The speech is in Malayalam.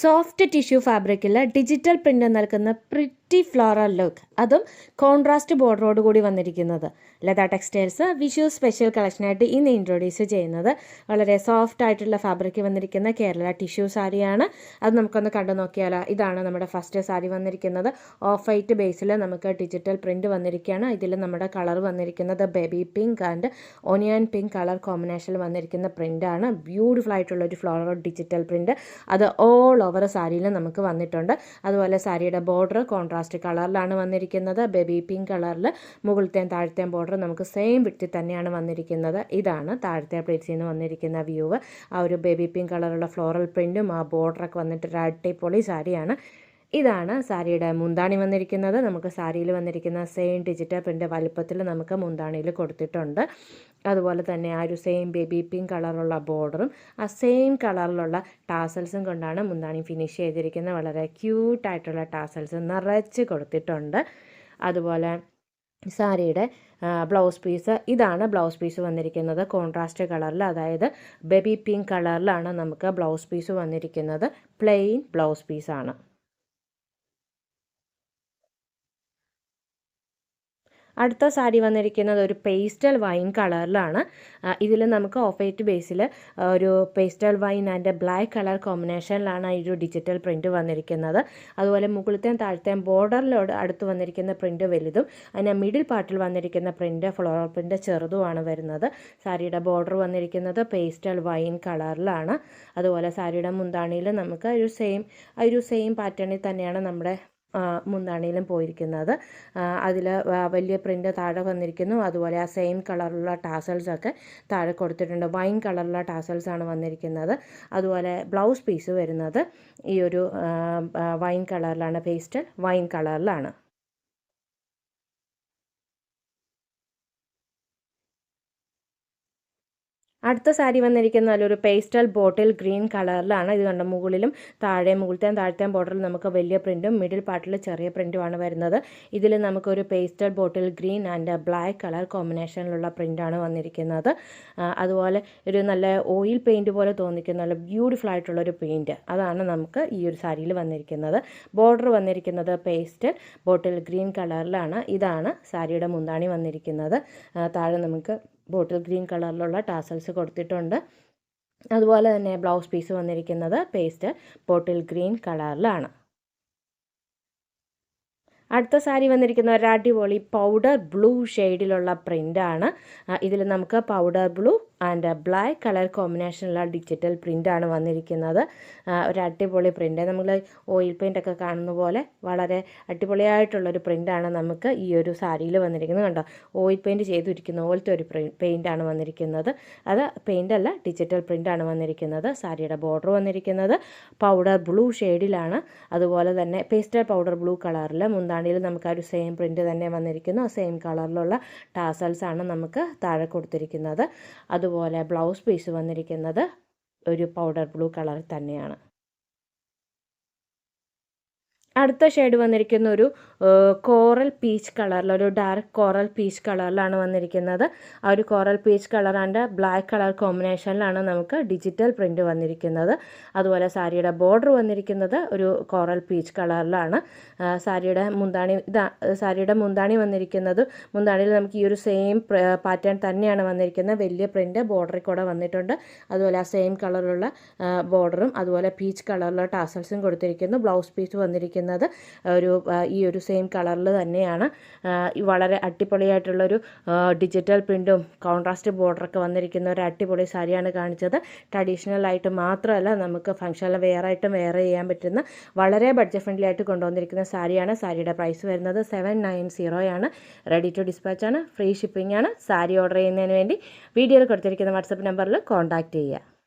സോഫ്റ്റ് ടിഷ്യൂ ഫാബ്രിക്കിൽ ഡിജിറ്റൽ പ്രിന്റ് നൽകുന്ന പ്രിറ്റി ഫ്ലോറൽ ലുക്ക് അതും കോൺട്രാസ്റ്റ് ബോർഡറോട് കൂടി വന്നിരിക്കുന്നത്. ലത ടെക്സ്റ്റൈൽസ് വിഷു സ്പെഷ്യൽ കളക്ഷനായിട്ട് ഇന്ന് ഇൻട്രൊഡ്യൂസ് ചെയ്യുന്നത് വളരെ സോഫ്റ്റ് ആയിട്ടുള്ള ഫാബ്രിക്ക് വന്നിരിക്കുന്ന കേരള ടിഷ്യൂ സാരിയാണ്. അത് നമുക്കൊന്ന് കണ്ടു നോക്കിയാലോ? ഇതാണ് നമ്മുടെ ഫസ്റ്റ് സാരി വന്നിരിക്കുന്നത്. ഓഫ് വൈറ്റ് ബേസിൽ നമുക്ക് ഡിജിറ്റൽ പ്രിന്റ് വന്നിരിക്കുകയാണ്. ഇതിൽ നമ്മുടെ കളർ വന്നിരിക്കുന്നത് baby pink and onion pink colour കോമ്പിനേഷനിൽ വന്നിരിക്കുന്ന പ്രിന്റാണ് ബ്യൂട്ടിഫുൾ ആയിട്ടുള്ള ഒരു ഫ്ലോറൽ ഡിജിറ്റൽ പ്രിന്റ് അത് ഓൾ ഓവർ സാരിയിൽ നമുക്ക് വന്നിട്ടുണ്ട്. അതുപോലെ സാരിയുടെ ബോർഡർ കോൺട്രാസ്റ്റ് കളറിലാണ് വന്നിരിക്കുന്നത്. ബേബി പിങ്ക് കളറിൽ മുകളിലത്തെയും താഴത്തെയും ബോർഡർ നമുക്ക് സെയിം വിട്ടിൽ തന്നെയാണ് വന്നിരിക്കുന്നത്. ഇതാണ് താഴത്തെ പ്ലേറ്റ്സിൽ നിന്ന് വന്നിരിക്കുന്ന വ്യൂവ് ആ ഒരു ബേബി പിങ്ക് കളറുള്ള ഫ്ലോറൽ പ്രിന്റും ആ ബോർഡറൊക്കെ വന്നിട്ട് ഒരു അടിപൊളി സാരിയാണ് ഇതാണ് സാരിയുടെ മുന്താണി വന്നിരിക്കുന്നത്. നമുക്ക് സാരിയിൽ വന്നിരിക്കുന്ന സെയിം ഡിജിറ്റൽ പ്രിന്റ് വലുപ്പത്തിൽ നമുക്ക് മുന്താണിയിൽ കൊടുത്തിട്ടുണ്ട്. അതുപോലെ തന്നെ ആ ഒരു സെയിം ബേബി പിങ്ക് കളറുള്ള ബോർഡറും ആ സെയിം കളറിലുള്ള ടാസൽസും കൊണ്ടാണ് മുന്താണി ഫിനിഷ് ചെയ്തിരിക്കുന്നത്. വളരെ ക്യൂട്ടായിട്ടുള്ള ടാസൽസ് നിറച്ച് കൊടുത്തിട്ടുണ്ട്. അതുപോലെ സാരിയുടെ ബ്ലൗസ് പീസ് ഇതാണ് ബ്ലൗസ് പീസ് വന്നിരിക്കുന്നത്. കോൺട്രാസ്റ്റ് കളറിൽ അതായത് ബേബി പിങ്ക് കളറിലാണ് നമുക്ക് ബ്ലൗസ് പീസ് വന്നിരിക്കുന്നത്. പ്ലെയിൻ ബ്ലൗസ് പീസാണ് അടുത്ത സാരി വന്നിരിക്കുന്നത് ഒരു പേസ്റ്റൽ വൈൻ കളറിലാണ്. ഇതിൽ നമുക്ക് ഓഫ് വൈറ്റ് ബേസിൽ ഒരു pastel wine and black colour കോമ്പിനേഷനിലാണ് ഈ ഒരു ഡിജിറ്റൽ പ്രിന്റ് വന്നിരിക്കുന്നത്. അതുപോലെ മുകളിലത്തെയും താഴത്തെയും ബോർഡറിലോട് അടുത്ത് വന്നിരിക്കുന്ന പ്രിന്റ് വലുതും അതിന് മിഡിൽ പാർട്ടിൽ വന്നിരിക്കുന്ന പ്രിന്റ് ഫ്ലോറൽ പ്രിന്റ് ചെറുതുമാണ് വരുന്നത്. സാരിയുടെ ബോർഡർ വന്നിരിക്കുന്നത് പേസ്റ്റൽ വൈൻ കളറിലാണ്. അതുപോലെ സാരിയുടെ മുന്താണിയിൽ നമുക്ക് ഒരു സെയിം ഒരു സെയിം പാറ്റേണിൽ തന്നെയാണ് നമ്മുടെ മുന്താണിയിലും പോയിരിക്കുന്നത്. അതിൽ വലിയ പ്രിന്റ് താഴെ വന്നിരിക്കുന്നു. അതുപോലെ ആ സെയിം കളറിലുള്ള ടാസൽസൊക്കെ താഴെ കൊടുത്തിട്ടുണ്ട്. വൈൻ കളറിലുള്ള ടാസൽസാണ് വന്നിരിക്കുന്നത്. അതുപോലെ ബ്ലൗസ് പീസ് വരുന്നത്. ഈ ഒരു വൈൻ കളറിലാണ് പേസ്റ്റൽ വൈൻ കളറിലാണ് അടുത്ത സാരി വന്നിരിക്കുന്ന നല്ലൊരു പേസ്റ്റൽ ബോട്ടിൽ ഗ്രീൻ കളറിലാണ്. ഇത് കണ്ട മുകളിലും താഴെ മുകളിലത്തെയും താഴത്തെയും ബോർഡറിൽ നമുക്ക് വലിയ പ്രിന്റും മിഡിൽ പാർട്ടിൽ ചെറിയ പ്രിന്റുമാണ് വരുന്നത്. ഇതിൽ നമുക്കൊരു pastel bottle green and black colour കോമ്പിനേഷനിലുള്ള പ്രിന്റാണ് വന്നിരിക്കുന്നത്. അതുപോലെ ഒരു നല്ല ഓയിൽ പെയിന്റ് പോലെ തോന്നിക്കുന്ന നല്ല ബ്യൂട്ടിഫുൾ ആയിട്ടുള്ള ഒരു പെയിന്റ് അതാണ് നമുക്ക് ഈ ഒരു സാരിയിൽ വന്നിരിക്കുന്നത്. ബോർഡർ വന്നിരിക്കുന്നത് പേസ്റ്റൽ ബോട്ടിൽ ഗ്രീൻ കളറിലാണ്. ഇതാണ് സാരിയുടെ മുന്താണി വന്നിരിക്കുന്നത്. താഴെ നമുക്ക് ബോട്ടിൽ ഗ്രീൻ കളറിലുള്ള ടാസൽസ് കൊടുത്തിട്ടുണ്ട്. അതുപോലെ തന്നെ ബ്ലൗസ് പീസ് വന്നിരിക്കുന്നത് പേസ്റ്റ് ബോട്ടിൽ ഗ്രീൻ കളറിലാണ്. അടുത്ത സാരി വന്നിരിക്കുന്ന ഒരു അടിപൊളി പൗഡർ ബ്ലൂ ഷെയ്ഡിലുള്ള പ്രിന്റാണ് ഇതിൽ നമുക്ക് powder blue and black colour കോമ്പിനേഷനുള്ള digital പ്രിന്റാണ് വന്നിരിക്കുന്നത്. ഒരു അടിപൊളി പ്രിന്റ് നമ്മൾ ഓയിൽ പെയിന്റ് ഒക്കെ കാണുന്ന പോലെ വളരെ അടിപൊളിയായിട്ടുള്ളൊരു പ്രിന്റാണ് നമുക്ക് ഈ ഒരു സാരിയിൽ വന്നിരിക്കുന്നത്. കണ്ടോ? ഓയിൽ പെയിന്റ് ചെയ്തിരിക്കുന്ന പോലത്തെ ഒരു പെയിന്റാണ് വന്നിരിക്കുന്നത്. അത് പെയിന്റ് അല്ല ഡിജിറ്റൽ പ്രിന്റാണ് വന്നിരിക്കുന്നത്. സാരിയുടെ ബോർഡർ വന്നിരിക്കുന്നത്. പൗഡർ ബ്ലൂ ഷെയ്ഡിലാണ് അതുപോലെ തന്നെ പേസ്റ്റൽ പൗഡർ ബ്ലൂ കളറിൽ മുന്താണിയിൽ നമുക്ക് ആ ഒരു സെയിം പ്രിന്റ് തന്നെ വന്നിരിക്കുന്നു. സെയിം കളറിലുള്ള ടാസൽസ് ആണ് നമുക്ക് താഴെ കൊടുത്തിരിക്കുന്നത്. അതുപോലെ ബ്ലൗസ് പീസ് വന്നിരിക്കുന്നത് ഒരു പൗഡർ ബ്ലൂ കളറിൽ തന്നെയാണ്. അടുത്ത ഷെയ്ഡ് വന്നിരിക്കുന്ന ഒരു കോറൽ പീച്ച് കളറിൽ ഒരു ഡാർക്ക് കോറൽ പീച്ച് കളറിലാണ് വന്നിരിക്കുന്നത്. ആ ഒരു coral peach colour and black colour കോമ്പിനേഷനിലാണ് നമുക്ക് ഡിജിറ്റൽ പ്രിന്റ് വന്നിരിക്കുന്നത്. അതുപോലെ സാരിയുടെ ബോർഡർ വന്നിരിക്കുന്നത് ഒരു കോറൽ പീച്ച് കളറിലാണ്. സാരിയുടെ മുന്താണി ഇതാ സാരിയുടെ മുന്താണി വന്നിരിക്കുന്നത്. മുന്താണിയിൽ നമുക്ക് ഈ ഒരു സെയിം പാറ്റേൺ തന്നെയാണ് വന്നിരിക്കുന്നത്. വലിയ പ്രിന്റ് ബോർഡറിൽ കൂടെ വന്നിട്ടുണ്ട്. അതുപോലെ ആ സെയിം കളറിലുള്ള ബോർഡറും അതുപോലെ പീച്ച് കളറിലുള്ള ടാസൽസും കൊടുത്തിരിക്കുന്നു. ബ്ലൗസ് പീസ് വന്നിരിക്കുന്നത് ഒരു ഈ ഒരു സെയിം കളറിൽ തന്നെയാണ്. വളരെ അടിപൊളിയായിട്ടുള്ളൊരു ഡിജിറ്റൽ പ്രിന്റും കോൺട്രാസ്റ്റ് ബോർഡറൊക്കെ വന്നിരിക്കുന്ന ഒരു അടിപൊളി സാരിയാണ് കാണിച്ചത്. ട്രഡീഷണൽ ആയിട്ട് മാത്രമല്ല നമുക്ക് ഫംഗ്ഷനിൽ വെയർ ആയിട്ടും വെയർ ചെയ്യാൻ പറ്റുന്ന വളരെ ബഡ്ജറ്റ് ഫ്രണ്ട്ലി ആയിട്ട് കൊണ്ടുവന്നിരിക്കുന്ന സാരിയാണ്. സാരിയുടെ പ്രൈസ് വരുന്നത് സെവൻ നയൻ സീറോയാണ് റെഡി ടു ഡിസ്പാച്ച് ആണ്. ഫ്രീ ഷിപ്പിംഗ് ആണ്. സാരി ഓർഡർ ചെയ്യുന്നതിന് വേണ്ടി. വീഡിയോയിൽ കൊടുത്തിരിക്കുന്ന വാട്സപ്പ് നമ്പറിൽ കോൺടാക്റ്റ് ചെയ്യുക.